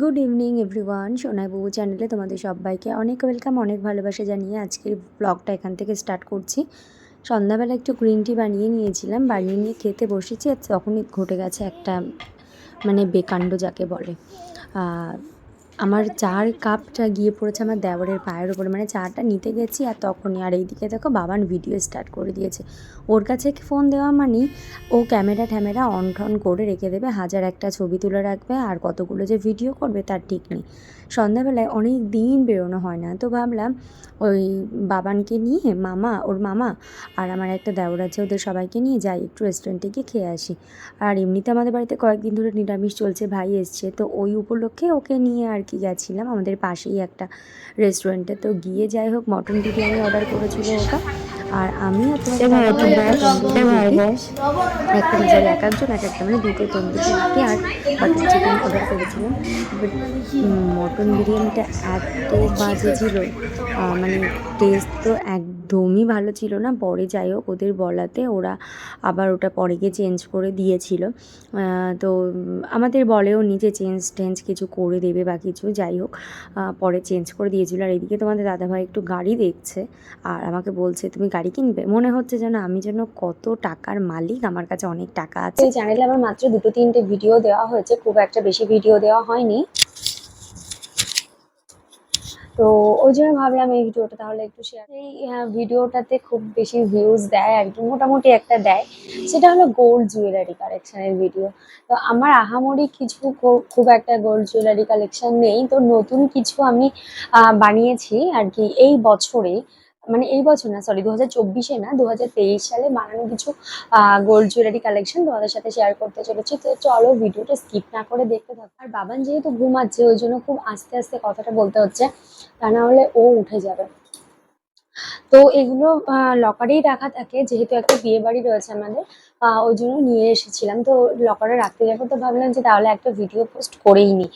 Good evening everyone Sonai বাবু চ্যানেলে তোমাদের সবাইকে অনেক ওয়েলকাম অনেক ভালোবাসা জানিয়ে আজকের ব্লগটা এখান থেকে স্টার্ট করছি। সন্ধ্যাবেলা একটু গ্রিন টি বানিয়ে নিয়েছিলাম, বানিয়ে নিয়ে খেতে বসেছি, আর তখনই ঘটে গেছে একটা মানে বেকাণ্ড যাকে বলে। আমার চার কাপটা গিয়ে পড়েছে আমার দেওরের পায়ের ওপরে মানে চাটা নিতে গেছি আর তখনই, আর এইদিকে দেখো বাবান ভিডিও স্টার্ট করে দিয়েছে। ওর কাছে ফোন দেওয়া মানেই ও ক্যামেরা ট্যামেরা অন ঠন করে রেখে দেবে, হাজার একটা ছবি তুলে রাখবে আর কতগুলো যে ভিডিও করবে তার ঠিক নেই। সন্ধ্যাবেলায় অনেক দিন বেরোনো হয় না, তো ভাবলাম ওই বাবানকে নিয়ে, মামা, ওর মামা আর আমার একটা দেওর আছে, ওদের সবাইকে নিয়ে যাই, একটু রেস্টুরেন্টে গিয়ে খেয়ে আসি। আর এমনিতে আমাদের বাড়িতে কয়েকদিন ধরে নিরামিষ চলছে, ভাই এসছে, তো ওই উপলক্ষে ওকে নিয়ে আর কি গেছিলাম, আমাদের পাশেই একটা রেস্টুরেন্টে তো গিয়ে যাই হোক মটন বিরিয়ানি অর্ডার করেছিল ওটা। আর আমি আর একটা নিজের এক একজন এক একটা মানে দুটো তন্দুরি আর বাটার চিকেন অর্ডার করেছিলাম। বাট মটন বিরিয়ানিটা এত বাজে ছিল। মানে টেস্ট তো একদমই ভালো ছিল না। পরে যাই হোক ওদের বলাতে ওরা আবার ওটা পরে গিয়ে চেঞ্জ করে দিয়েছিল। তো আমাদের বলেও নিজে চেঞ্জ টেঞ্জ কিছু করে দেবে বা কিছু যাই হোক পরে চেঞ্জ করে দিয়েছিল। আর এদিকে তোমাদের দাদাভাই একটু গাড়ি দেখছে আর আমাকে বলছে তুমি গাড়ি কিনবে? মনে হচ্ছে যেন আমি যেন কত টাকার মালিক, আমার কাছে অনেক টাকা আছে। এই চ্যানেলে আমার মাত্র দুটো তিনটে ভিডিও দেওয়া হয়েছে, খুব একটা বেশি ভিডিও দেওয়া হয়নি। তো ওই জন্য ভাবলাম এই ভিডিওটা তাহলে একটু শেয়ার এই ভিডিওটাতে খুব বেশি ভিউজ দেয়, আর কি মোটামুটি একটা দেয়। সেটা হলো গোল্ড জুয়েলারি কালেকশানের ভিডিও তো আমার আহামরি কিছু খুব একটা গোল্ড জুয়েলারি কালেকশন নেই। তো নতুন কিছু আমি বানিয়েছি আর কি এই বছরে। মানে এই বছর না সরি দু হাজার চব্বিশে না দু হাজার তেইশ সালে বানানো কিছু গোল্ড জুয়েলারি কালেকশন তোমাদের সাথে শেয়ার করতে চলেছি। তো চলো ভিডিওটা স্কিপ না করে দেখতে থাকো। আর বাবান যেহেতু ঘুমাচ্ছে, ওই জন্য খুব আস্তে আস্তে কথাটা বলতে হচ্ছে, তা না হলে ও উঠে যাবে। তো এগুলো লকারেই রাখা থাকে, যেহেতু একটা বিয়ে বাড়ি রয়েছে আমাদের ওই জন্য নিয়ে এসেছিলাম। তো লকারে রাখতে যাব তো ভাবলাম যে তাহলে একটা ভিডিও পোস্ট করেই নি।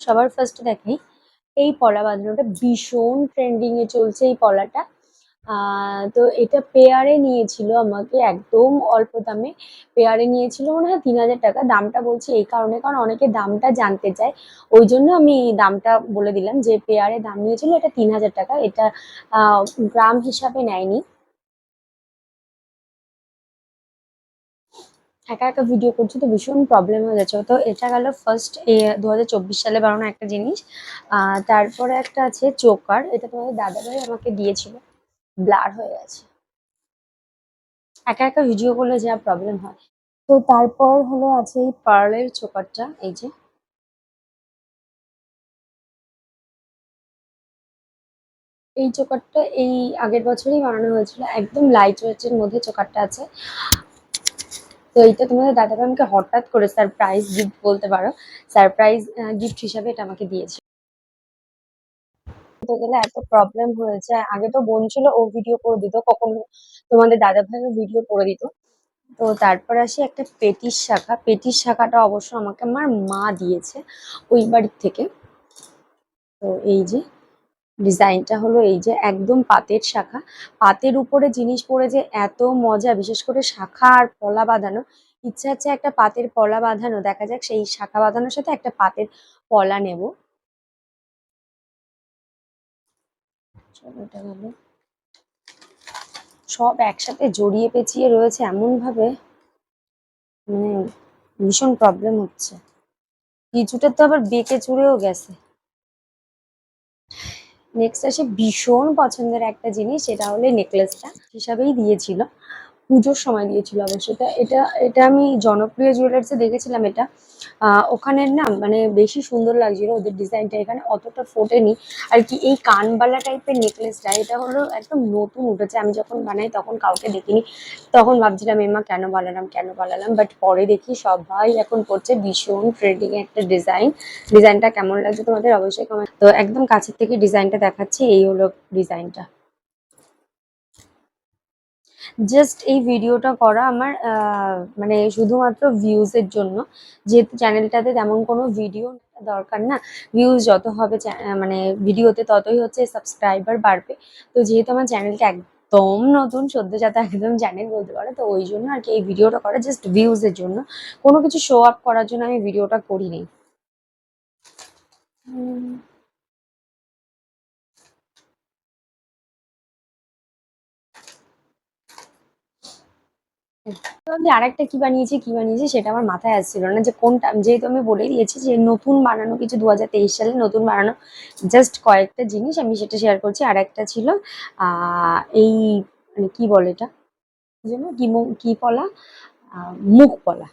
সবার ফার্স্ট দেখাই এই পলা বাঁধানোটা ভীষণ ট্রেন্ডিং এ চলছে এই পলাটা। তো এটা পেয়ারে নিয়েছিল আমাকে একদম অল্প দামে। পেয়ারে নিয়েছিল মনে হয় তিন হাজার টাকা। দামটা বলছি এই কারণে, কারণ অনেকে দামটা জানতে চায়। ওই জন্য আমি দামটা বলে দিলাম যে পেয়ারে দাম নিয়েছিল এটা তিন হাজার টাকা। এটা গ্রাম হিসাবে নেয়নি। একা একা ভিডিও করছি তো ভীষণ প্রবলেম হয়ে যাচ্ছে তো এটা গেল ফার্স্ট দু হাজার চব্বিশ সালে বানানো একটা জিনিস। তারপরে একটা আছে চোকার এটা তোমাদের দাদাভাই আমাকে দিয়েছিল। ব্লার হয়ে গেছে। একা একা ভিডিও করলে যা প্রবলেম হয়। তো তারপর হলো আছে এই পার্লের চোকারটা এই যে। এই চোকারটা এই আগের বছরই বানানো হয়েছিল। একদম লাইট ওয়েটের মধ্যে চোকারটা আছে। তো এইটা তোমাদের দাদাভাই আমাকে হঠাৎ করে সারপ্রাইজ গিফট বলতে পারো। সারপ্রাইজ গিফট হিসাবে এটা আমাকে দিয়েছে। বলতে গেলে এত প্রবলেম হয়েছে। আগে তো বোন ছিল, ও ভিডিও করে দিত, কখনো তোমাদের দাদাভাইও ভিডিও করে দিত। তো তারপর আসি একটা পেটিস শাখা। পেটিস শাখাটা অবশ্য আমাকে আমার মা দিয়েছে ওই বাড়ির থেকে। তো এই যে ডিজাইনটা হলো এই যে একদম পাতের শাখা। পাতের উপরে জিনিস পরে যে এত মজা, বিশেষ করে শাখা আর পলা বাঁধানো। ইচ্ছা আছে একটা পাতের পলা বাঁধানো। দেখা যাক সেই শাখা বাঁধানোর সাথে একটা পাতের পলা নেব। সব একসাথে জড়িয়ে পেঁচিয়ে রয়েছে। এমন ভাবে মানে ভীষণ প্রবলেম হচ্ছে। কিছুটা তো আবার বেঁকে চুড়েও গেছে। নেক্সট আসে ভীষণ পছন্দের একটা জিনিস সেটা হলে নেকলেসটা হিসাবেই দিয়েছিল। পুজোর সময় দিয়েছিল অবশ্য এটা এটা আমি জনপ্রিয় জুয়েলার্সে দেখেছিলাম এটা। ওখানের না মানে বেশি সুন্দর লাগছিল ওদের ডিজাইনটা এখানে অতটা ফোটেনি। আর কি এই কানবালা টাইপের নেকলেসটা এটা হলো একদম নতুন উঠেছে। আমি যখন বানাই তখন কাউকে দেখিনি। তখন ভাবছিলাম, এমা, কেন বানালাম কেন বানালাম? বাট পরে দেখি সবাই এখন করছে ভীষণ ট্রেন্ডিং একটা ডিজাইন ডিজাইনটা কেমন লাগছে তোমাদের অবশ্যই কমেন্ট তো একদম কাছের থেকে ডিজাইনটা দেখাচ্ছি, এই হলো ডিজাইনটা জাস্ট এই ভিডিওটা করা আমার মানে শুধুমাত্র ভিউজের জন্য। যেহেতু চ্যানেলটাতে তেমন কোনো ভিডিও দরকার না। ভিউজ যত হবে মানে ভিডিওতে ততই হচ্ছে সাবস্ক্রাইবার বাড়বে। তো যেহেতু আমার চ্যানেলটা একদম নতুন সদ্যজাত একদম চ্যানেল বলতে পারো তো ওই জন্য আর কি এই ভিডিওটা করা জাস্ট ভিউজের জন্য। কোনো কিছু শো আপ করার জন্য আমি ভিডিওটা করিনি। উম, আমি আরেকটা কি বানিয়েছি কি বানিয়েছি সেটা আমার মাথায় আসছিল না যে কোনটা। যেহেতু আমি বলে দিয়েছি যে নতুন বানানো কিছু দু হাজার তেইশ সালে নতুন বানানো জাস্ট কয়েকটা জিনিস আমি সেটা শেয়ার করছি। আর একটা ছিল এই মানে কি বলে এটা? যেন? কি কি পলা? মুখ পলা।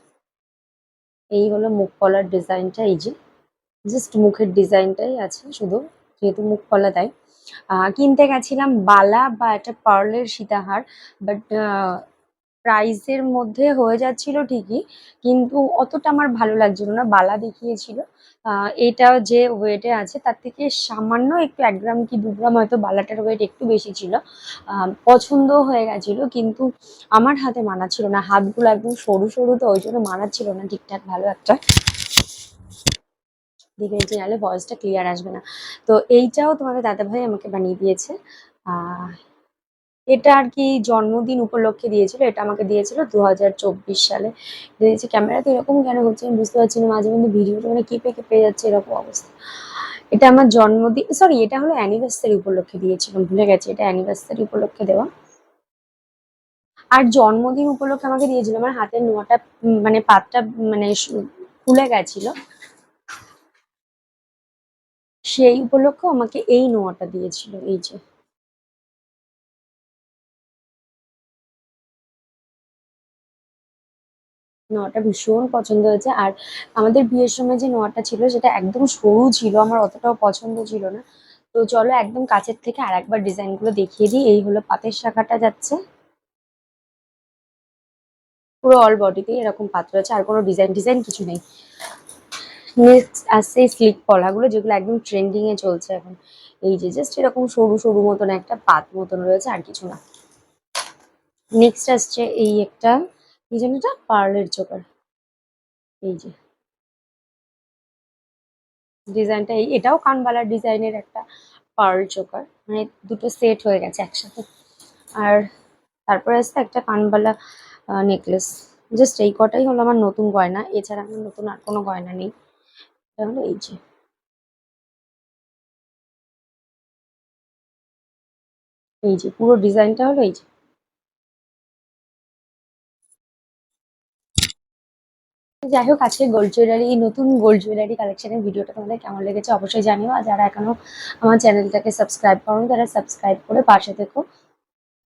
এই হলো মুখ পলার ডিজাইনটা এই যে। জাস্ট মুখের ডিজাইনটাই আছে শুধু যেহেতু মুখ পলা আহ, কিনতে গেছিলাম বালা বা একটা পার্লের সীতাহার বাট প্রাইসের মধ্যে হয়ে যাচ্ছিল ঠিকই, কিন্তু অতটা আমার ভালো লাগছিল না, বালা দেখিয়েছিল। এটা যে ওয়েটে আছে, তার থেকে সামান্য একটু এক গ্রাম কি দু গ্রাম হয়তো বালাটার ওয়েট একটু বেশি ছিল। পছন্দ হয়ে গেছিল, কিন্তু আমার হাতে মানাচ্ছিল না। হাতগুলো একদম সরু সরু, তো ওই জন্য মানাচ্ছিল না ঠিকঠাক ভালো একটা। দিকে নাহলে ভয়েসটা ক্লিয়ার আসবে না। তো এইটাও তোমাদের দাদাভাই আমাকে বানিয়ে দিয়েছে। এটা আর কি জন্মদিন উপলক্ষে দিয়েছিল, এটা আমাকে দিয়েছিল দু হাজার চব্বিশ সালে। দিয়েছে ক্যামেরাতে এরকম কেন হচ্ছে আমি বুঝতে পারছি না, মাঝে মধ্যে ভিডিওটা মানে কেঁপে কেঁপে যাচ্ছে এরকম অবস্থা। এটা আমার জন্মদিন সরি এটা হলো অ্যানিভার্সারি উপলক্ষে দিয়েছিলাম ভুলে গেছি, এটা অ্যানিভার্সারি উপলক্ষে দেওয়া। আর জন্মদিন উপলক্ষে আমাকে দিয়েছিল, আমার হাতের নোয়াটা মানে পাতটা মানে খুলে গেছিল। সেই উপলক্ষে আমাকে এই নোয়াটা দিয়েছিল, এই যে। নোয়াটা ভীষণ পছন্দ হয়েছে। আর আমাদের বিয়ের সময় যে নোয়াটা ছিল সেটা একদম সরু ছিল, আমার অতটাও পছন্দ ছিল না। তো চলো একদম কাছের থেকে আর একবার ডিজাইনগুলো দেখিয়ে দিই। এই হলো পাতের শাখাটা যাচ্ছে। পুরো অল বডিতে এরকম পাত্র আছে আর কোনো ডিজাইন ডিজাইন কিছু নেই। নেক্সট আসছে স্লিক পলাগুলো, যেগুলো একদম ট্রেন্ডিং এ চলছে এখন। এই যে জাস্ট এরকম সরু সরু মতন একটা পাত মতন রয়েছে, আর কিছু না। নেক্সট আসছে এই একটা কি জানি এটা পার্লের চোকার এই যে। ডিজাইনটা এই, এটাও কানবালার ডিজাইনের একটা পার্ল চোকার মানে দুটো সেট হয়ে গেছে একসাথে। আর তারপরে আসছে একটা কানবালা নেকলেস। জাস্ট এই কটাই হলো আমার নতুন গয়না। এছাড়া আমার নতুন আর কোনো গয়না নেই। এটা হলো এই যে। এই যে, পুরো ডিজাইনটা হলো এই যে। যাই হোক আজকে গোল্ড জুয়েলারি নতুন গোল্ড জুয়েলারি কালেকশনের ভিডিওটা তোমাদের কেমন লেগেছে অবশ্যই জানিও। আর যারা এখনও আমার চ্যানেলটাকে সাবস্ক্রাইব করো তারা সাবস্ক্রাইব করে পাশে থেকো।